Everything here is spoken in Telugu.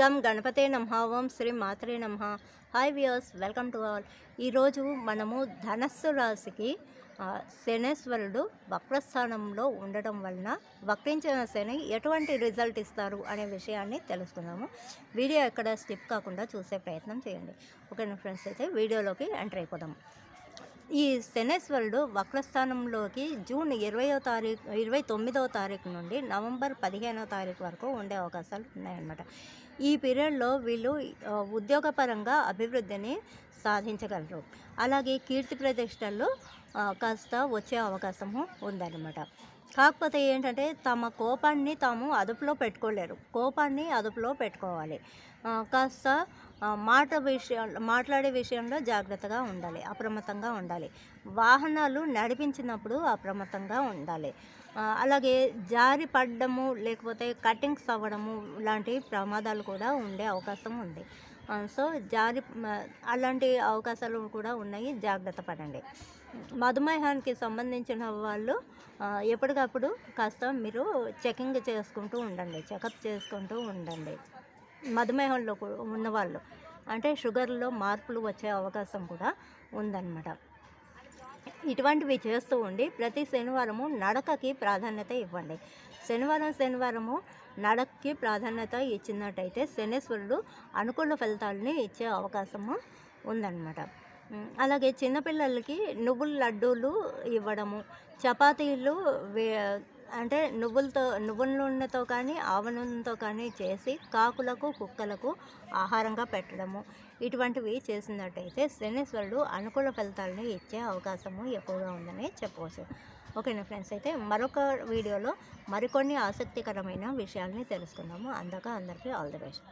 గణపతే నమ ఓం శ్రీ మాత్రే నమ. Hi viewers welcome to all. ఈరోజు మనము ధనస్సు రాశికి శనేశ్వరుడు వక్రస్థానంలో ఉండటం వలన వక్రించిన శని ఎటువంటి రిజల్ట్ ఇస్తారు అనే విషయాన్ని తెలుసుకుందాము. వీడియో ఎక్కడ స్టిప్ కాకుండా చూసే ప్రయత్నం చేయండి. ఓకేనా ఫ్రెండ్స్? అయితే వీడియోలోకి ఎంటర్ అయిపోదాం. ఈ శనేశ్వరుడు వక్రస్థానంలోకి జూన్ ఇరవయో తారీఖు ఇరవై తొమ్మిదవ తారీఖు నుండి నవంబర్ పదిహేనవ తారీఖు వరకు ఉండే అవకాశాలు ఉన్నాయన్నమాట. ఈ పీరియడ్లో వీళ్ళు ఉద్యోగపరంగా అభివృద్ధిని సాధించగలరు. అలాగే కీర్తి ప్రతిష్టలు కాస్త వచ్చే అవకాశము ఉందన్నమాట. కాకపోతే ఏంటంటే తమ కోపాన్ని తాము అదుపులో పెట్టుకోలేరు. కోపాన్ని అదుపులో పెట్టుకోవాలి. కాస్త మాట విషయం మాట్లాడే విషయంలో జాగ్రత్తగా ఉండాలి. అప్రమత్తంగా ఉండాలి. వాహనాలు నడిపించినప్పుడు అప్రమత్తంగా ఉండాలి. అలాగే జారి పడ్డము లేకపోతే కటింగ్స్ అవ్వడము లాంటి ప్రమాదాలు కూడా ఉండే అవకాశం ఉంది. సో జారి అలాంటి అవకాశాలు కూడా ఉన్నాయి. జాగ్రత్త పడండి. మధుమేహానికి సంబంధించిన వాళ్ళు ఎప్పటికప్పుడు కాస్త మీరు చెకింగ్ చేసుకుంటూ ఉండండి. చెకప్ చేసుకుంటూ ఉండండి. మధుమేహంలో ఉన్నవాళ్ళు. అంటే షుగర్లో మార్పులు వచ్చే అవకాశం కూడా ఉందన్నమాట. ఇటువంటివి చేస్తూ ఉండి ప్రతి శనివారము నడకకి ప్రాధాన్యత ఇవ్వండి. శనివారం శనివారము నడకకి ప్రాధాన్యత ఇచ్చినట్టయితే శనేశ్వరుడు అనుకూల ఫలితాలని ఇచ్చే అవకాశము ఉందన్నమాట. అలాగే చిన్నపిల్లలకి నువ్వుల లడ్డూలు ఇవ్వడము చపాతీలు వే- అంటే నువ్వులతో నువ్వుల నూనెతో కానీ ఆవ నూనెతో కానీ చేసి కాకులకు కుక్కలకు ఆహారంగా పెట్టడము. ఇటువంటివి చేసినట్టయితే శనీశ్వరుడు అనుకూల ఫలితాలను ఇచ్చే అవకాశము ఎక్కువగా ఉందని చెప్పవచ్చు. ఓకేనా ఫ్రెండ్స్? అయితే మరొక వీడియోలో మరికొన్ని ఆసక్తికరమైన విషయాల్ని తెలుసుకుందాము. అందాక అందరికీ ఆల్ ది బెస్ట్.